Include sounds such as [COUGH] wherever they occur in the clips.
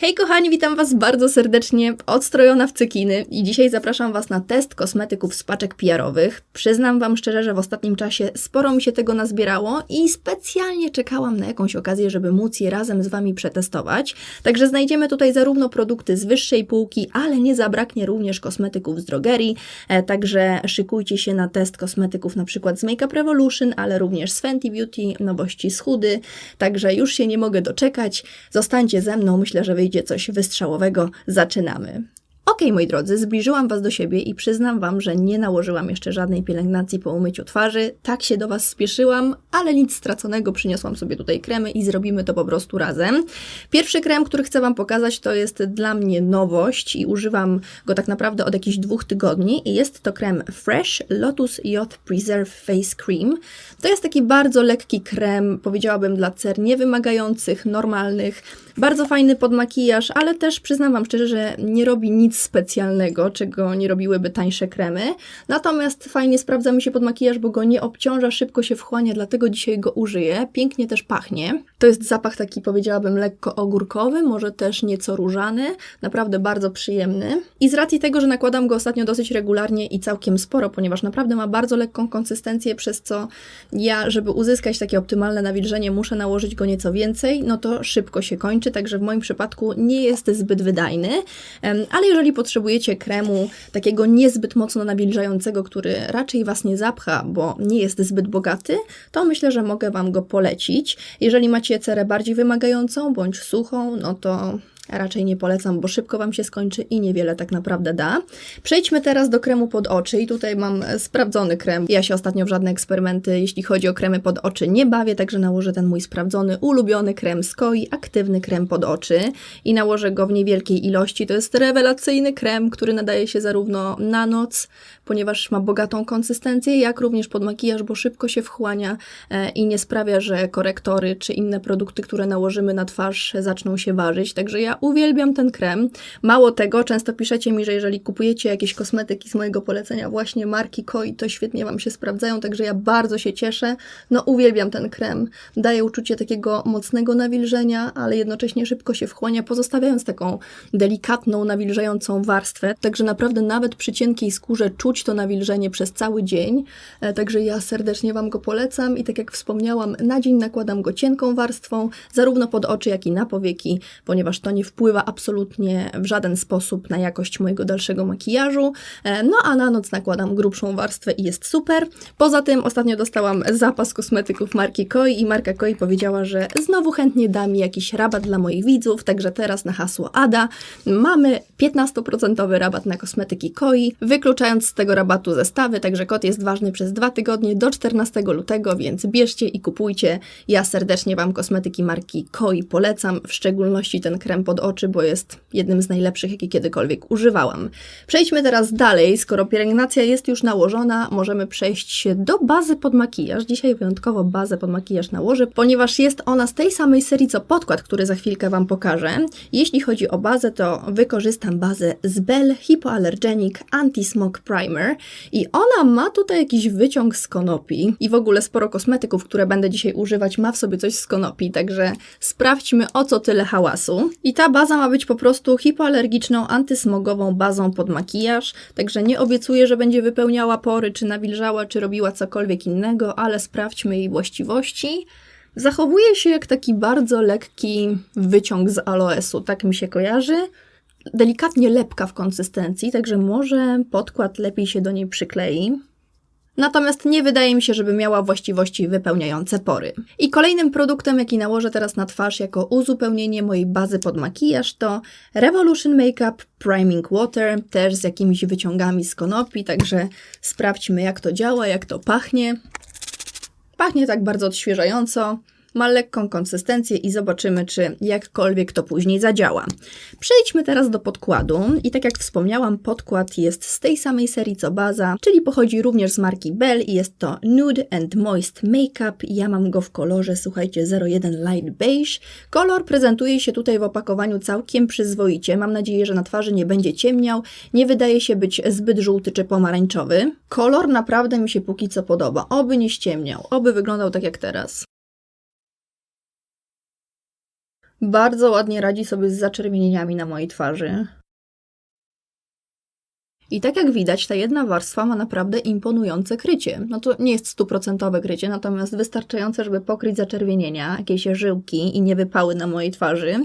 Hej kochani, witam Was bardzo serdecznie, odstrojona w cekiny i dzisiaj zapraszam Was na test kosmetyków z paczek PR-owych. Przyznam Wam szczerze, że w ostatnim czasie sporo mi się tego nazbierało i specjalnie czekałam na jakąś okazję, żeby móc je razem z Wami przetestować. Także znajdziemy tutaj zarówno produkty z wyższej półki, ale nie zabraknie również kosmetyków z drogerii, e, także szykujcie się na test kosmetyków na przykład z Makeup Revolution, ale również z Fenty Beauty, nowości z Hudy, także już się nie mogę doczekać. Zostańcie ze mną, myślę, że wyjdzie wyjdzie coś wystrzałowego, zaczynamy. Ok, moi drodzy, zbliżyłam Was do siebie i przyznam Wam, że nie nałożyłam jeszcze żadnej pielęgnacji po umyciu twarzy. Tak się do Was spieszyłam, ale nic straconego, przyniosłam sobie tutaj kremy i zrobimy to po prostu razem. Pierwszy krem, który chcę Wam pokazać, to jest dla mnie nowość i używam go tak naprawdę od jakichś dwóch tygodni i jest to krem Fresh Lotus Yacht Preserve Face Cream. To jest taki bardzo lekki krem, powiedziałabym dla cer niewymagających, normalnych, bardzo fajny pod makijaż, ale też przyznam Wam szczerze, że nie robi nic specjalnego, czego nie robiłyby tańsze kremy. Natomiast fajnie sprawdza mi się pod makijaż, bo go nie obciąża, szybko się wchłania, dlatego dzisiaj go użyję. Pięknie też pachnie. To jest zapach taki, powiedziałabym, lekko ogórkowy, może też nieco różany. Naprawdę bardzo przyjemny. I z racji tego, że nakładam go ostatnio dosyć regularnie i całkiem sporo, ponieważ naprawdę ma bardzo lekką konsystencję, przez co ja, żeby uzyskać takie optymalne nawilżenie, muszę nałożyć go nieco więcej, no to szybko się kończy, także w moim przypadku nie jest zbyt wydajny. Ale jeżeli potrzebujecie kremu takiego niezbyt mocno nawilżającego, który raczej Was nie zapcha, bo nie jest zbyt bogaty, to myślę, że mogę Wam go polecić. Jeżeli macie cerę bardziej wymagającą bądź suchą, no to raczej nie polecam, bo szybko Wam się skończy i niewiele tak naprawdę da. Przejdźmy teraz do kremu pod oczy i tutaj mam sprawdzony krem. Ja się ostatnio w żadne eksperymenty, jeśli chodzi o kremy pod oczy, nie bawię, także nałożę ten mój sprawdzony, ulubiony krem z Koi, aktywny krem pod oczy i nałożę go w niewielkiej ilości. To jest rewelacyjny krem, który nadaje się zarówno na noc, ponieważ ma bogatą konsystencję, jak również pod makijaż, bo szybko się wchłania e, i nie sprawia, że korektory czy inne produkty, które nałożymy na twarz zaczną się ważyć. Także ja uwielbiam ten krem. Mało tego, często piszecie mi, że jeżeli kupujecie jakieś kosmetyki z mojego polecenia właśnie marki Koi, to świetnie Wam się sprawdzają, także ja bardzo się cieszę. No uwielbiam ten krem. Daje uczucie takiego mocnego nawilżenia, ale jednocześnie szybko się wchłania, pozostawiając taką delikatną, nawilżającą warstwę. Także naprawdę nawet przy cienkiej skórze czuć to nawilżenie przez cały dzień. E, także ja serdecznie Wam go polecam i tak jak wspomniałam, na dzień nakładam go cienką warstwą, zarówno pod oczy, jak i na powieki, ponieważ to nie wpływa absolutnie w żaden sposób na jakość mojego dalszego makijażu. E, no a na noc nakładam grubszą warstwę i jest super. Poza tym ostatnio dostałam zapas kosmetyków marki Koi i marka Koi powiedziała, że znowu chętnie da mi jakiś rabat dla moich widzów, także teraz na hasło ADA mamy 15% rabat na kosmetyki Koi, wykluczając z tego rabatu zestawy, także kod jest ważny przez dwa tygodnie do 14 lutego, więc bierzcie i kupujcie. Ja serdecznie Wam kosmetyki marki Koi polecam, w szczególności ten krem pod oczy, bo jest jednym z najlepszych, jaki kiedykolwiek używałam. Przejdźmy teraz dalej. Skoro pielęgnacja jest już nałożona, możemy przejść do bazy pod makijaż. Dzisiaj wyjątkowo bazę pod makijaż nałożę, ponieważ jest ona z tej samej serii co podkład, który za chwilkę Wam pokażę. Jeśli chodzi o bazę, to wykorzystam bazę z Bell Hypoallergenic Anti-Smog Primer i ona ma tutaj jakiś wyciąg z konopi i w ogóle sporo kosmetyków, które będę dzisiaj używać, ma w sobie coś z konopi, także sprawdźmy o co tyle hałasu. I ta baza ma być po prostu hipoalergiczną, antysmogową bazą pod makijaż, także nie obiecuję, że będzie wypełniała pory, czy nawilżała, czy robiła cokolwiek innego, ale sprawdźmy jej właściwości. Zachowuje się jak taki bardzo lekki wyciąg z aloesu, tak mi się kojarzy. Delikatnie lepka w konsystencji, także może podkład lepiej się do niej przyklei. Natomiast nie wydaje mi się, żeby miała właściwości wypełniające pory. I kolejnym produktem, jaki nałożę teraz na twarz jako uzupełnienie mojej bazy pod makijaż to Revolution Makeup Priming Water, też z jakimiś wyciągami z konopi, także sprawdźmy jak to działa, jak to pachnie. Pachnie tak bardzo odświeżająco ma lekką konsystencję i zobaczymy, czy jakkolwiek to później zadziała. Przejdźmy teraz do podkładu i tak jak wspomniałam, podkład jest z tej samej serii co baza, czyli pochodzi również z marki Bell i jest to Nude and Moist Makeup. Ja mam go w kolorze, słuchajcie, 01 Light Beige. Kolor prezentuje się tutaj w opakowaniu całkiem przyzwoicie. Mam nadzieję, że na twarzy nie będzie ciemniał, nie wydaje się być zbyt żółty czy pomarańczowy. Kolor naprawdę mi się póki co podoba, oby nie ściemniał, oby wyglądał tak jak teraz. Bardzo ładnie radzi sobie z zaczerwienieniami na mojej twarzy. I tak jak widać, ta jedna warstwa ma naprawdę imponujące krycie. No to nie jest stuprocentowe krycie, natomiast wystarczające, żeby pokryć zaczerwienienia, jakieś żyłki i nie wypały na mojej twarzy.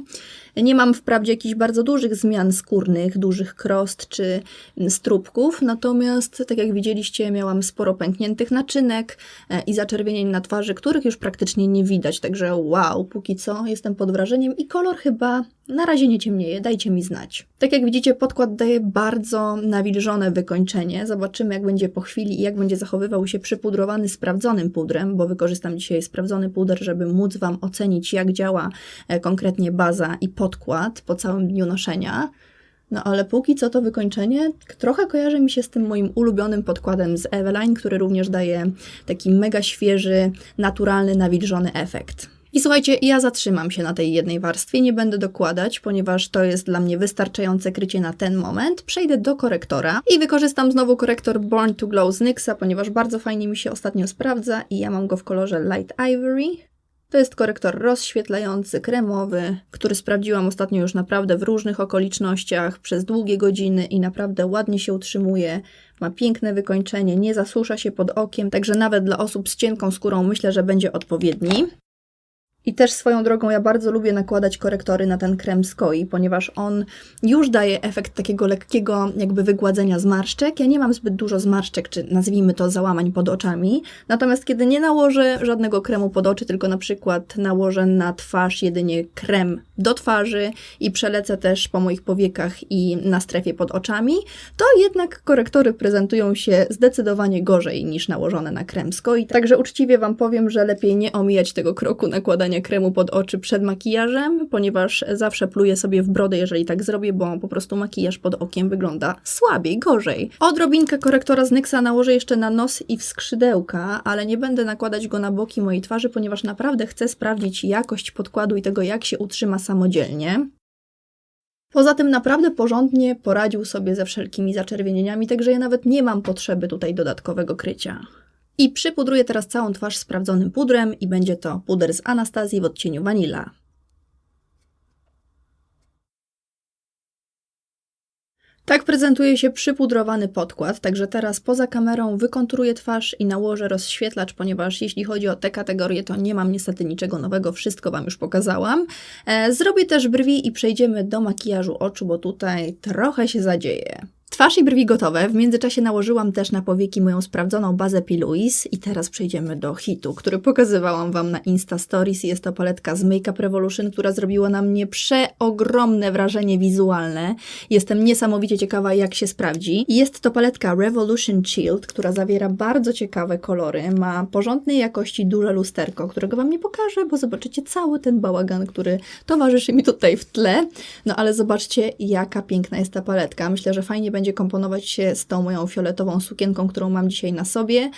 Nie mam wprawdzie jakichś bardzo dużych zmian skórnych, dużych krost czy strubków, natomiast tak jak widzieliście, miałam sporo pękniętych naczynek e, i zaczerwienień na twarzy, których już praktycznie nie widać, także wow, póki co jestem pod wrażeniem i kolor chyba na razie nie ciemnieje, dajcie mi znać. Tak jak widzicie, podkład daje bardzo nawilżone wykończenie. Zobaczymy, jak będzie po chwili i jak będzie zachowywał się przypudrowany sprawdzonym pudrem, bo wykorzystam dzisiaj sprawdzony puder, żeby móc Wam ocenić, jak działa e, konkretnie baza i podkład po całym dniu noszenia. No ale póki co to wykończenie trochę kojarzy mi się z tym moim ulubionym podkładem z Eveline, który również daje taki mega świeży, naturalny, nawilżony efekt. I słuchajcie, ja zatrzymam się na tej jednej warstwie, nie będę dokładać, ponieważ to jest dla mnie wystarczające krycie na ten moment. Przejdę do korektora i wykorzystam znowu korektor Born to Glow z NYXa, ponieważ bardzo fajnie mi się ostatnio sprawdza i ja mam go w kolorze Light Ivory. To jest korektor rozświetlający, kremowy, który sprawdziłam ostatnio już naprawdę w różnych okolicznościach przez długie godziny i naprawdę ładnie się utrzymuje. Ma piękne wykończenie, nie zasusza się pod okiem, także nawet dla osób z cienką skórą myślę, że będzie odpowiedni. I też swoją drogą ja bardzo lubię nakładać korektory na ten krem z koi, ponieważ on już daje efekt takiego lekkiego jakby wygładzenia zmarszczek. Ja nie mam zbyt dużo zmarszczek, czy nazwijmy to załamań pod oczami. Natomiast kiedy nie nałożę żadnego kremu pod oczy, tylko na przykład nałożę na twarz jedynie krem do twarzy i przelecę też po moich powiekach i na strefie pod oczami, to jednak korektory prezentują się zdecydowanie gorzej niż nałożone na krem koi. Także uczciwie Wam powiem, że lepiej nie omijać tego kroku nakładania kremu pod oczy przed makijażem, ponieważ zawsze pluję sobie w brodę, jeżeli tak zrobię, bo po prostu makijaż pod okiem wygląda słabiej, gorzej. Odrobinkę korektora z NYXa nałożę jeszcze na nos i w skrzydełka, ale nie będę nakładać go na boki mojej twarzy, ponieważ naprawdę chcę sprawdzić jakość podkładu i tego, jak się utrzyma samodzielnie. Poza tym naprawdę porządnie poradził sobie ze wszelkimi zaczerwienieniami, także ja nawet nie mam potrzeby tutaj dodatkowego krycia. I przypudruję teraz całą twarz sprawdzonym pudrem i będzie to puder z Anastazji w odcieniu Vanilla. Tak prezentuje się przypudrowany podkład, także teraz poza kamerą wykonturuję twarz i nałożę rozświetlacz, ponieważ jeśli chodzi o te kategorie, to nie mam niestety niczego nowego, wszystko Wam już pokazałam. E, zrobię też brwi i przejdziemy do makijażu oczu, bo tutaj trochę się zadzieje. Twarz i brwi gotowe. W międzyczasie nałożyłam też na powieki moją sprawdzoną bazę P. Louise i teraz przejdziemy do hitu, który pokazywałam Wam na Insta Stories. Jest to paletka z Makeup Revolution, która zrobiła na mnie przeogromne wrażenie wizualne. Jestem niesamowicie ciekawa, jak się sprawdzi. Jest to paletka Revolution Chilled, która zawiera bardzo ciekawe kolory. Ma porządnej jakości duże lusterko, którego Wam nie pokażę, bo zobaczycie cały ten bałagan, który towarzyszy mi tutaj w tle. No ale zobaczcie, jaka piękna jest ta paletka. Myślę, że fajnie będzie komponować się z tą moją fioletową sukienką, którą mam dzisiaj na sobie.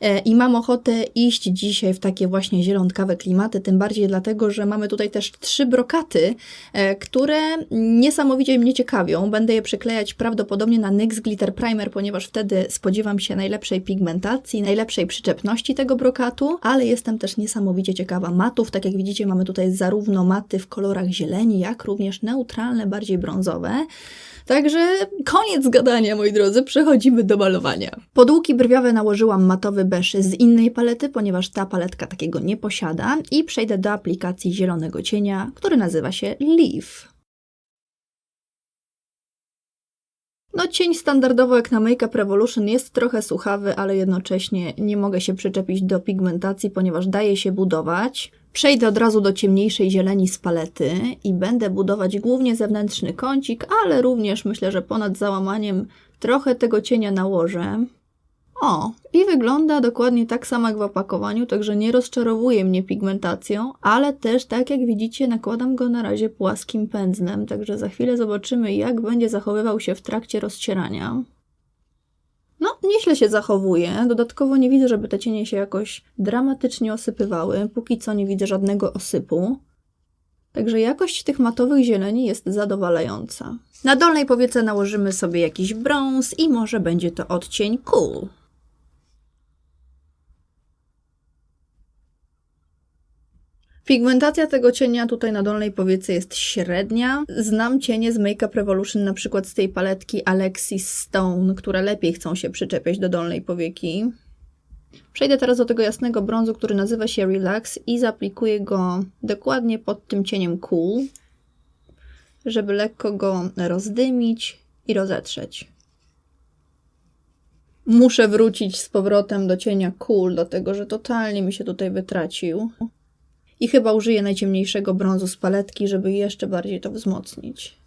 E, I mam ochotę iść dzisiaj w takie właśnie zielonkawe klimaty, tym bardziej dlatego, że mamy tutaj też trzy brokaty, e, które niesamowicie mnie ciekawią. Będę je przyklejać prawdopodobnie na NYX Glitter Primer, ponieważ wtedy spodziewam się najlepszej pigmentacji, najlepszej przyczepności tego brokatu, ale jestem też niesamowicie ciekawa matów. Tak jak widzicie, mamy tutaj zarówno maty w kolorach zieleni, jak również neutralne, bardziej brązowe. Także koniec gadania, moi drodzy, przechodzimy do malowania. Podłuki brwiowe nałożyłam matowy beż z innej palety, ponieważ ta paletka takiego nie posiada i przejdę do aplikacji zielonego cienia, który nazywa się Leaf. No cień standardowo jak na Make Up Revolution jest trochę suchawy, ale jednocześnie nie mogę się przyczepić do pigmentacji, ponieważ daje się budować. Przejdę od razu do ciemniejszej zieleni z palety i będę budować głównie zewnętrzny kącik, ale również myślę, że ponad załamaniem trochę tego cienia nałożę. O, i wygląda dokładnie tak samo jak w opakowaniu, także nie rozczarowuje mnie pigmentacją, ale też tak jak widzicie nakładam go na razie płaskim pędzlem, także za chwilę zobaczymy jak będzie zachowywał się w trakcie rozcierania. No, nieźle się zachowuje. Dodatkowo nie widzę, żeby te cienie się jakoś dramatycznie osypywały. Póki co nie widzę żadnego osypu. Także jakość tych matowych zieleni jest zadowalająca. Na dolnej powiece nałożymy sobie jakiś brąz i może będzie to odcień cool. Pigmentacja tego cienia tutaj na dolnej powiece jest średnia. Znam cienie z Make Up Revolution, na przykład z tej paletki Alexis Stone, które lepiej chcą się przyczepiać do dolnej powieki. Przejdę teraz do tego jasnego brązu, który nazywa się Relax i zaaplikuję go dokładnie pod tym cieniem Cool, żeby lekko go rozdymić i rozetrzeć. Muszę wrócić z powrotem do cienia Cool, dlatego że totalnie mi się tutaj wytracił. I chyba użyję najciemniejszego brązu z paletki, żeby jeszcze bardziej to wzmocnić.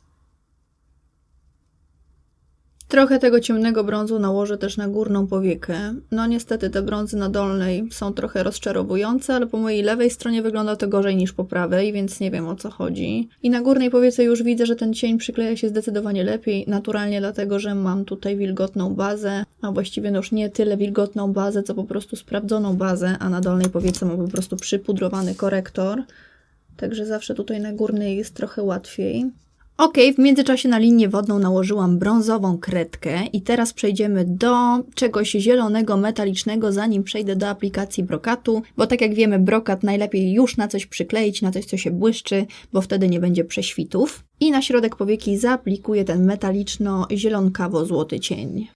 Trochę tego ciemnego brązu nałożę też na górną powiekę. No niestety te brązy na dolnej są trochę rozczarowujące, ale po mojej lewej stronie wygląda to gorzej niż po prawej, więc nie wiem o co chodzi. I na górnej powiece już widzę, że ten cień przykleja się zdecydowanie lepiej, naturalnie dlatego, że mam tutaj wilgotną bazę, a właściwie no już nie tyle wilgotną bazę, co po prostu sprawdzoną bazę, a na dolnej powiece mam po prostu przypudrowany korektor. Także zawsze tutaj na górnej jest trochę łatwiej. Ok, w międzyczasie na linię wodną nałożyłam brązową kredkę i teraz przejdziemy do czegoś zielonego, metalicznego, zanim przejdę do aplikacji brokatu, bo tak jak wiemy, brokat najlepiej już na coś przykleić, na coś, co się błyszczy, bo wtedy nie będzie prześwitów. I na środek powieki zaaplikuję ten metaliczno-zielonkawo-złoty cień.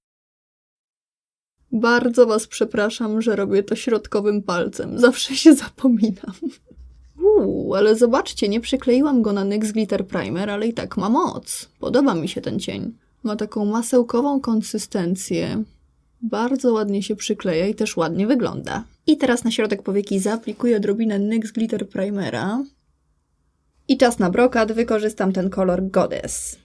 Bardzo Was przepraszam, że robię to środkowym palcem. Zawsze się [LAUGHS] zapominam. Uuu, ale zobaczcie, nie przykleiłam go na NYX Glitter Primer, ale i tak ma moc. Podoba mi się ten cień. Ma taką masełkową konsystencję. Bardzo ładnie się przykleja i też ładnie wygląda. I teraz na środek powieki zaaplikuję odrobinę NYX Glitter Primera. I czas na brokat, wykorzystam ten kolor Goddess.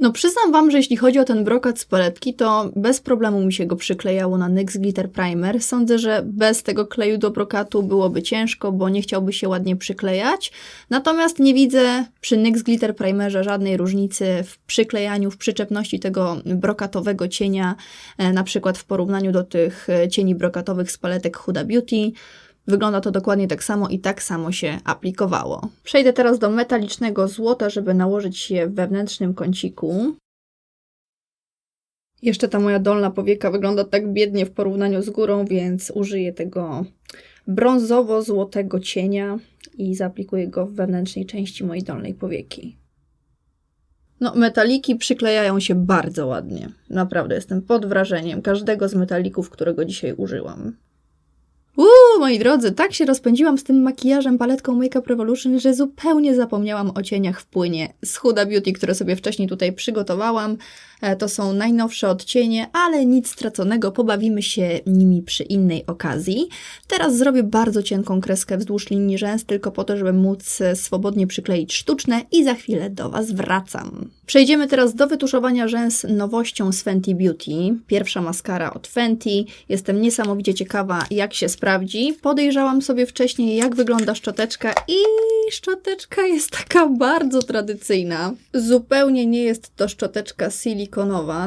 No przyznam Wam, że jeśli chodzi o ten brokat z paletki, to bez problemu mi się go przyklejało na NYX Glitter Primer. Sądzę, że bez tego kleju do brokatu byłoby ciężko, bo nie chciałby się ładnie przyklejać. Natomiast nie widzę przy NYX Glitter Primerze żadnej różnicy w przyklejaniu, w przyczepności tego brokatowego cienia, e, na przykład w porównaniu do tych e, cieni brokatowych z paletek Huda Beauty. Wygląda to dokładnie tak samo i tak samo się aplikowało. Przejdę teraz do metalicznego złota, żeby nałożyć je w wewnętrznym kąciku. Jeszcze ta moja dolna powieka wygląda tak biednie w porównaniu z górą, więc użyję tego brązowo-złotego cienia i zaaplikuję go w wewnętrznej części mojej dolnej powieki. No, metaliki przyklejają się bardzo ładnie. Naprawdę jestem pod wrażeniem każdego z metalików, którego dzisiaj użyłam. Uuu, moi drodzy, tak się rozpędziłam z tym makijażem paletką Make Up Revolution, że zupełnie zapomniałam o cieniach w płynie z Huda Beauty, które sobie wcześniej tutaj przygotowałam. E, to są najnowsze odcienie, ale nic straconego, pobawimy się nimi przy innej okazji. Teraz zrobię bardzo cienką kreskę wzdłuż linii rzęs, tylko po to, żeby móc e, swobodnie przykleić sztuczne i za chwilę do Was wracam. Przejdziemy teraz do wytuszowania rzęs nowością z Fenty Beauty. Pierwsza maskara od Fenty. Jestem niesamowicie ciekawa, jak się sprawdzi. Podejrzałam sobie wcześniej, jak wygląda szczoteczka i szczoteczka jest [LAUGHS] taka bardzo tradycyjna. Zupełnie nie jest to szczoteczka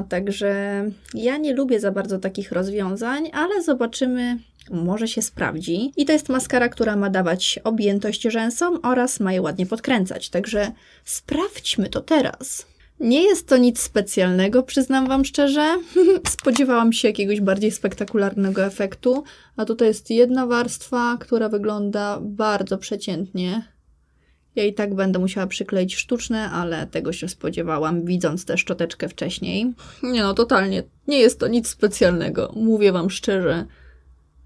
także ja nie lubię za bardzo takich rozwiązań, ale zobaczymy, może się sprawdzi. I to jest maskara, która ma dawać objętość rzęsom oraz ma je ładnie podkręcać, także sprawdźmy to teraz. Nie jest to nic specjalnego, przyznam Wam szczerze. [LAUGHS] Spodziewałam się jakiegoś bardziej spektakularnego efektu, a tutaj jest jedna warstwa, która wygląda bardzo przeciętnie. Ja i tak będę musiała przykleić sztuczne, ale tego się spodziewałam, widząc tę szczoteczkę wcześniej. Nie no, totalnie. Nie jest to nic specjalnego, mówię Wam szczerze.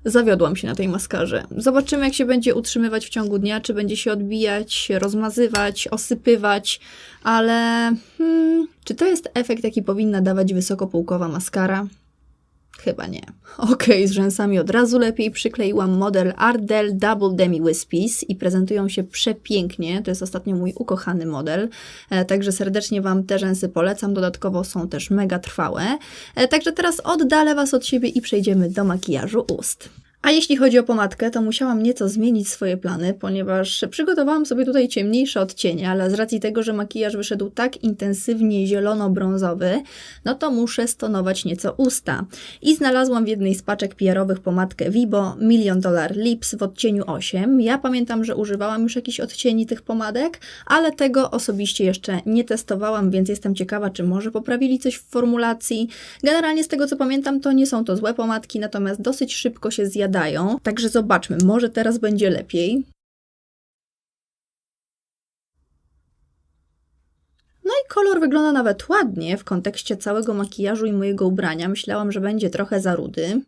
Zawiodłam się na tej maskarze. Zobaczymy, jak się będzie utrzymywać w ciągu dnia, czy będzie się odbijać, rozmazywać, osypywać, ale hmm, czy to jest efekt, jaki powinna dawać wysokopółkowa maskara? Chyba nie. Ok, z rzęsami od razu lepiej. Przykleiłam model Ardell Double Demi Wispies i prezentują się przepięknie. To jest ostatnio mój ukochany model. E, także serdecznie Wam te rzęsy polecam. Dodatkowo są też mega trwałe. E, także teraz oddalę Was od siebie i przejdziemy do makijażu ust. A jeśli chodzi o pomadkę, to musiałam nieco zmienić swoje plany, ponieważ przygotowałam sobie tutaj ciemniejsze odcienie, ale z racji tego, że makijaż wyszedł tak intensywnie zielono-brązowy, no to muszę stonować nieco usta. I znalazłam w jednej z paczek PR-owych pomadkę Vibo Million Dollar Lips w odcieniu 8. Ja pamiętam, że używałam już jakichś odcieni tych pomadek, ale tego osobiście jeszcze nie testowałam, więc jestem ciekawa, czy może poprawili coś w formulacji. Generalnie z tego co pamiętam, to nie są to złe pomadki, natomiast dosyć szybko się zjadają Także zobaczmy, może teraz będzie lepiej. No i kolor wygląda nawet ładnie w kontekście całego makijażu i mojego ubrania. Myślałam, że będzie trochę za rudy.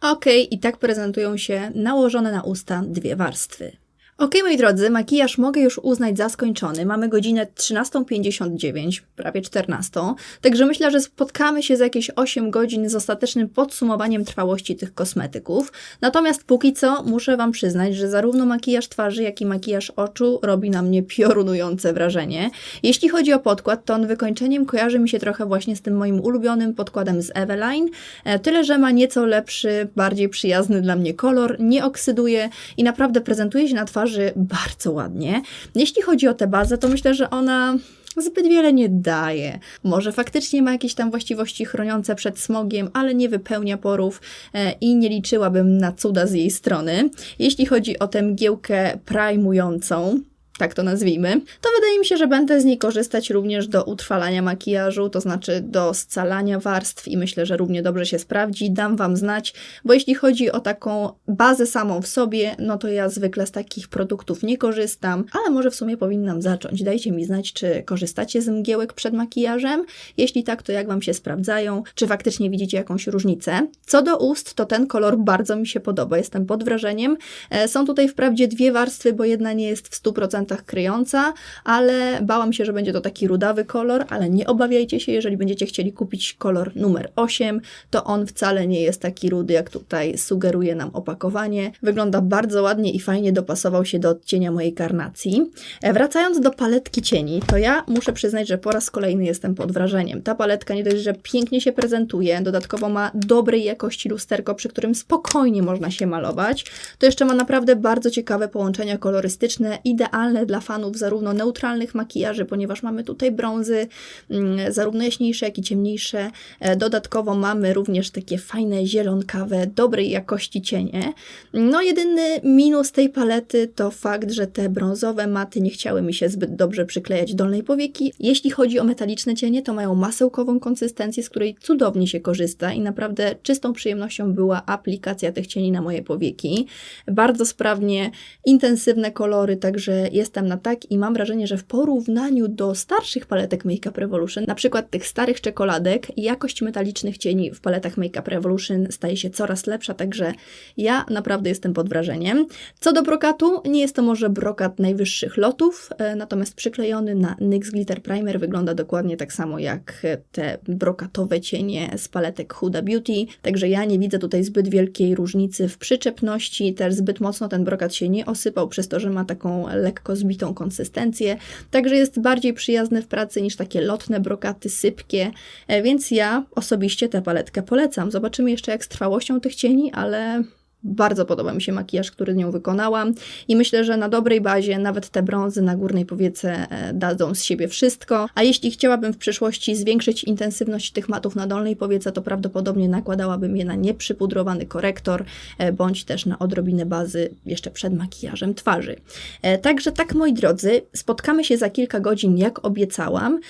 Ok, i tak prezentują się nałożone na usta dwie warstwy. Ok, moi drodzy, makijaż mogę już uznać za skończony. Mamy godzinę 13.59, prawie 14. Także myślę, że spotkamy się za jakieś 8 godzin z ostatecznym podsumowaniem trwałości tych kosmetyków. Natomiast póki co muszę Wam przyznać, że zarówno makijaż twarzy, jak i makijaż oczu robi na mnie piorunujące wrażenie. Jeśli chodzi o podkład, to on wykończeniem kojarzy mi się trochę właśnie z tym moim ulubionym podkładem z Eveline. E, tyle, że ma nieco lepszy, bardziej przyjazny dla mnie kolor, nie oksyduje i naprawdę prezentuje się na twarzy twarzy bardzo ładnie. Jeśli chodzi o tę bazę, to myślę, że ona zbyt wiele nie daje. Może faktycznie ma jakieś tam właściwości chroniące przed smogiem, ale nie wypełnia porów e, i nie liczyłabym na cuda z jej strony. Jeśli chodzi o tę mgiełkę primującą, tak to nazwijmy, to wydaje mi się, że będę z niej korzystać również do utrwalania makijażu, to znaczy do scalania warstw i myślę, że równie dobrze się sprawdzi. Dam Wam znać, bo jeśli chodzi o taką bazę samą w sobie, no to ja zwykle z takich produktów nie korzystam, ale może w sumie powinnam zacząć. Dajcie mi znać, czy korzystacie z mgiełek przed makijażem. Jeśli tak, to jak Wam się sprawdzają, czy faktycznie widzicie jakąś różnicę. Co do ust, to ten kolor bardzo mi się podoba, jestem pod wrażeniem. E, są tutaj wprawdzie dwie warstwy, bo jedna nie jest w 100% kryjąca, ale bałam się, że będzie to taki rudawy kolor, ale nie obawiajcie się, jeżeli będziecie chcieli kupić kolor numer 8, to on wcale nie jest taki rudy, jak tutaj sugeruje nam opakowanie. Wygląda bardzo ładnie i fajnie dopasował się do odcienia mojej karnacji. E, wracając do paletki cieni, to ja muszę przyznać, że po raz kolejny jestem pod wrażeniem. Ta paletka nie dość, że pięknie się prezentuje, dodatkowo ma dobrej jakości lusterko, przy którym spokojnie można się malować, to jeszcze ma naprawdę bardzo ciekawe połączenia kolorystyczne, idealne dla fanów zarówno neutralnych makijaży, ponieważ mamy tutaj brązy, mm, zarówno jaśniejsze, jak i ciemniejsze. E, dodatkowo mamy również takie fajne, zielonkawe, dobrej jakości cienie. No, jedyny minus tej palety to fakt, że te brązowe maty nie chciały mi się zbyt dobrze przyklejać dolnej powieki. Jeśli chodzi o metaliczne cienie, to mają masełkową konsystencję, z której cudownie się korzysta i naprawdę czystą przyjemnością była aplikacja tych cieni na moje powieki. Bardzo sprawnie, intensywne kolory, także jest jestem na tak i mam wrażenie, że w porównaniu do starszych paletek Make Up Revolution, na przykład tych starych czekoladek, jakość metalicznych cieni w paletach Make Up Revolution staje się coraz lepsza, także ja naprawdę jestem pod wrażeniem. Co do brokatu, nie jest to może brokat najwyższych lotów, e, natomiast przyklejony na NYX Glitter Primer wygląda dokładnie tak samo jak te brokatowe cienie z paletek Huda Beauty, także ja nie widzę tutaj zbyt wielkiej różnicy w przyczepności, też zbyt mocno ten brokat się nie osypał przez to, że ma taką lekko zbitą konsystencję, także jest bardziej przyjazny w pracy niż takie lotne brokaty, sypkie, e, więc ja osobiście tę paletkę polecam. Zobaczymy jeszcze jak z trwałością tych cieni, ale bardzo podoba mi się makijaż, który nią wykonałam i myślę, że na dobrej bazie nawet te brązy na górnej powiece e, dadzą z siebie wszystko. A jeśli chciałabym w przyszłości zwiększyć intensywność tych matów na dolnej powiece, to prawdopodobnie nakładałabym je na nieprzypudrowany korektor, e, bądź też na odrobinę bazy jeszcze przed makijażem twarzy. E, także tak, moi drodzy, spotkamy się za kilka godzin, jak obiecałam.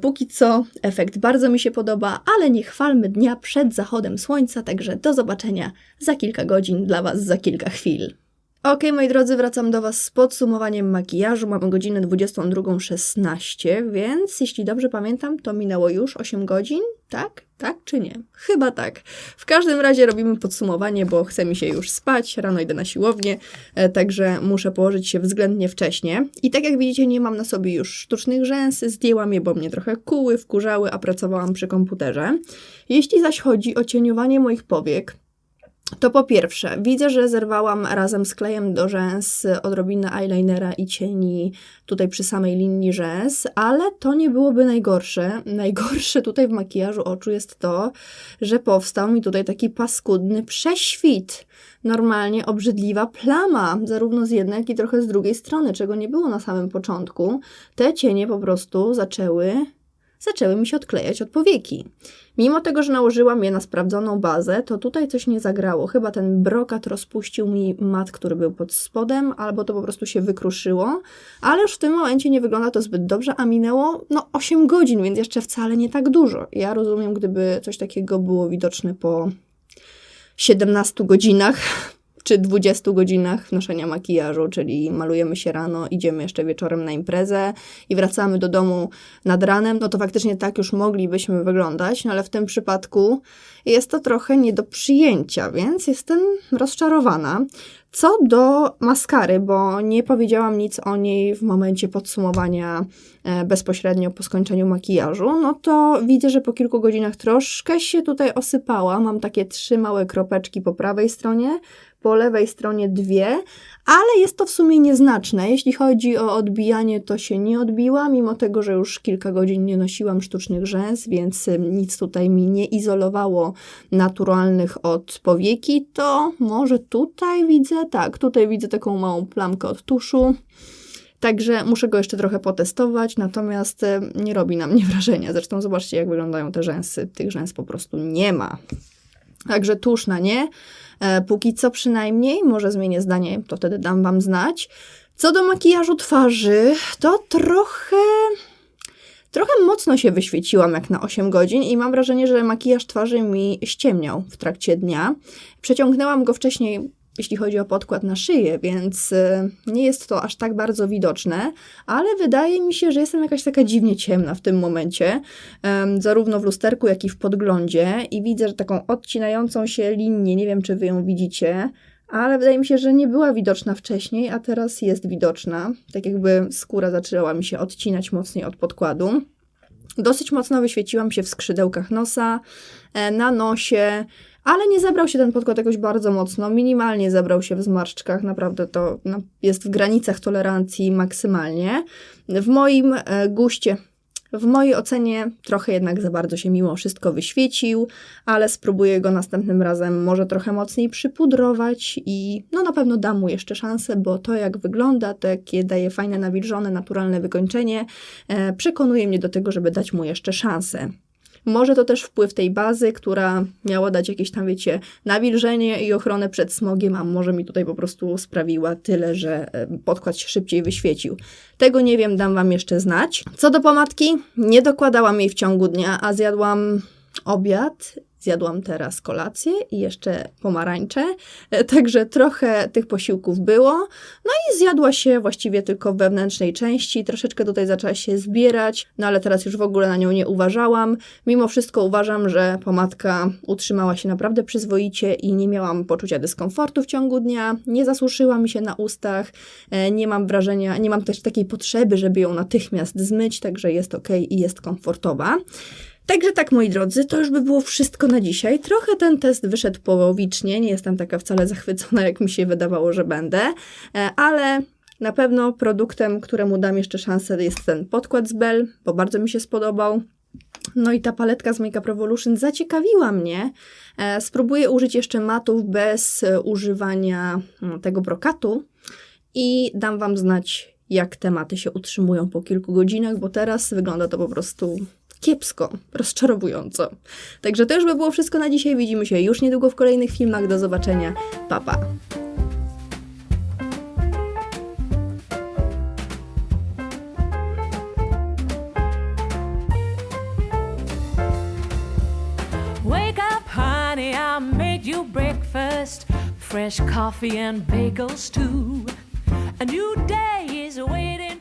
Póki co efekt bardzo mi się podoba, ale nie chwalmy dnia przed zachodem słońca, także do zobaczenia za kilka godzin dla Was za kilka chwil. Ok, moi drodzy, wracam do Was z podsumowaniem makijażu. Mamy godzinę 22.16, więc jeśli dobrze pamiętam, to minęło już 8 godzin, tak? Tak czy nie? Chyba tak. W każdym razie robimy podsumowanie, bo chce mi się już spać, rano idę na siłownię, e, także muszę położyć się względnie wcześnie. I tak jak widzicie, nie mam na sobie już sztucznych rzęs, zdjęłam je, bo mnie trochę kuły, wkurzały, a pracowałam przy komputerze. Jeśli zaś chodzi o cieniowanie moich powiek, To po pierwsze, widzę, że zerwałam razem z klejem do rzęs odrobinę eyelinera i cieni tutaj przy samej linii rzęs, ale to nie byłoby najgorsze. [LAUGHS] Najgorsze tutaj w makijażu oczu jest to, że powstał mi tutaj taki paskudny prześwit. Normalnie obrzydliwa plama, zarówno z jednej, jak i trochę z drugiej strony, czego nie było na samym początku. Te cienie po prostu zaczęły zaczęły mi się odklejać od powieki. Mimo tego, że nałożyłam je na sprawdzoną bazę, to tutaj coś nie zagrało. Chyba ten brokat rozpuścił mi mat, który był pod spodem, albo to po prostu się wykruszyło, ale już w tym momencie nie wygląda to zbyt dobrze, a minęło no 8 godzin, więc jeszcze wcale nie tak dużo. Ja rozumiem, gdyby coś takiego było widoczne po 17 godzinach, czy 20 godzinach noszenia makijażu, czyli malujemy się rano, idziemy jeszcze wieczorem na imprezę i wracamy do domu nad ranem, no to faktycznie tak już moglibyśmy wyglądać, no ale w tym przypadku jest to trochę nie do przyjęcia, więc jestem rozczarowana. Co do maskary, bo nie powiedziałam nic o niej w momencie podsumowania e, bezpośrednio po skończeniu makijażu, no to widzę, że po kilku godzinach troszkę się tutaj osypała. Mam takie trzy małe kropeczki po prawej stronie, po lewej stronie dwie, ale jest to w sumie nieznaczne. Jeśli chodzi o odbijanie, to się nie odbiła, mimo tego, że już kilka godzin nie nosiłam sztucznych rzęs, więc nic tutaj mi nie izolowało naturalnych od powieki, to może tutaj widzę, tak, tutaj widzę taką małą plamkę od tuszu. Także muszę go jeszcze trochę potestować, natomiast nie robi na mnie [LAUGHS] wrażenia. Zresztą zobaczcie, jak wyglądają te rzęsy. Tych rzęs po prostu nie ma. Także tusz na nie. E, póki co przynajmniej, może zmienię zdanie, to wtedy dam Wam znać. Co do makijażu twarzy, to trochę. Trochę mocno się wyświeciłam jak na 8 godzin i mam wrażenie, że makijaż twarzy mi ściemniał w trakcie dnia. Przeciągnęłam go wcześniej jeśli chodzi o podkład na szyję, więc y, nie jest to aż tak bardzo widoczne, ale wydaje mi się, że jestem jakaś taka dziwnie ciemna w tym momencie, zarówno w lusterku, jak i w podglądzie i widzę, że taką odcinającą się linię, nie wiem czy wy ją widzicie, ale wydaje mi się, że nie była widoczna wcześniej, a teraz jest widoczna. Tak jakby skóra zaczęła mi się odcinać mocniej od podkładu. Dosyć mocno wyświeciłam się w skrzydełkach nosa, e, na nosie, ale nie zabrał się ten podkład jakoś bardzo mocno, minimalnie zabrał się w zmarszczkach, naprawdę to no, jest w granicach tolerancji maksymalnie. W moim e, guście w mojej ocenie trochę jednak za bardzo się mimo wszystko wyświecił, ale spróbuję go następnym razem może trochę mocniej przypudrować i no na pewno dam mu jeszcze szansę, bo to jak wygląda, to jakie daje fajne nawilżone, naturalne wykończenie, e, przekonuje mnie do tego, żeby dać mu jeszcze szansę. Może to też wpływ tej bazy, która miała dać jakieś tam, wiecie, nawilżenie i ochronę przed smogiem, a może mi tutaj po prostu sprawiła tyle, że e, podkład się szybciej wyświecił. Tego nie wiem, dam Wam jeszcze znać. Co do pomadki, nie dokładałam jej w ciągu dnia, a zjadłam obiad Zjadłam teraz kolację i jeszcze pomarańcze, e, także trochę tych posiłków było. No i zjadła się właściwie tylko w wewnętrznej części. Troszeczkę tutaj zaczęła się zbierać, no ale teraz już w ogóle na nią nie uważałam. Mimo wszystko uważam, że pomadka utrzymała się naprawdę przyzwoicie i nie miałam poczucia dyskomfortu w ciągu dnia. Nie zasuszyła mi się na ustach. E, nie mam wrażenia, nie mam też takiej potrzeby, żeby ją natychmiast zmyć, także jest ok i jest komfortowa. Także tak, moi drodzy, to już by było wszystko na dzisiaj. Trochę ten test wyszedł połowicznie, nie jestem taka wcale zachwycona, jak mi się wydawało, że będę, e, ale na pewno produktem, któremu dam jeszcze szansę, jest ten podkład z Bell, bo bardzo mi się spodobał. No i ta paletka z Makeup Revolution zaciekawiła mnie. E, spróbuję użyć jeszcze matów bez używania mm, tego brokatu i dam Wam znać, jak te maty się utrzymują po kilku godzinach, bo teraz wygląda to po prostu kiepsko, rozczarowująco. Także to już by było wszystko na dzisiaj. Widzimy się już niedługo w kolejnych filmach. Do zobaczenia. Pa, pa. I made you breakfast. Fresh coffee and bagels too. A new day is waiting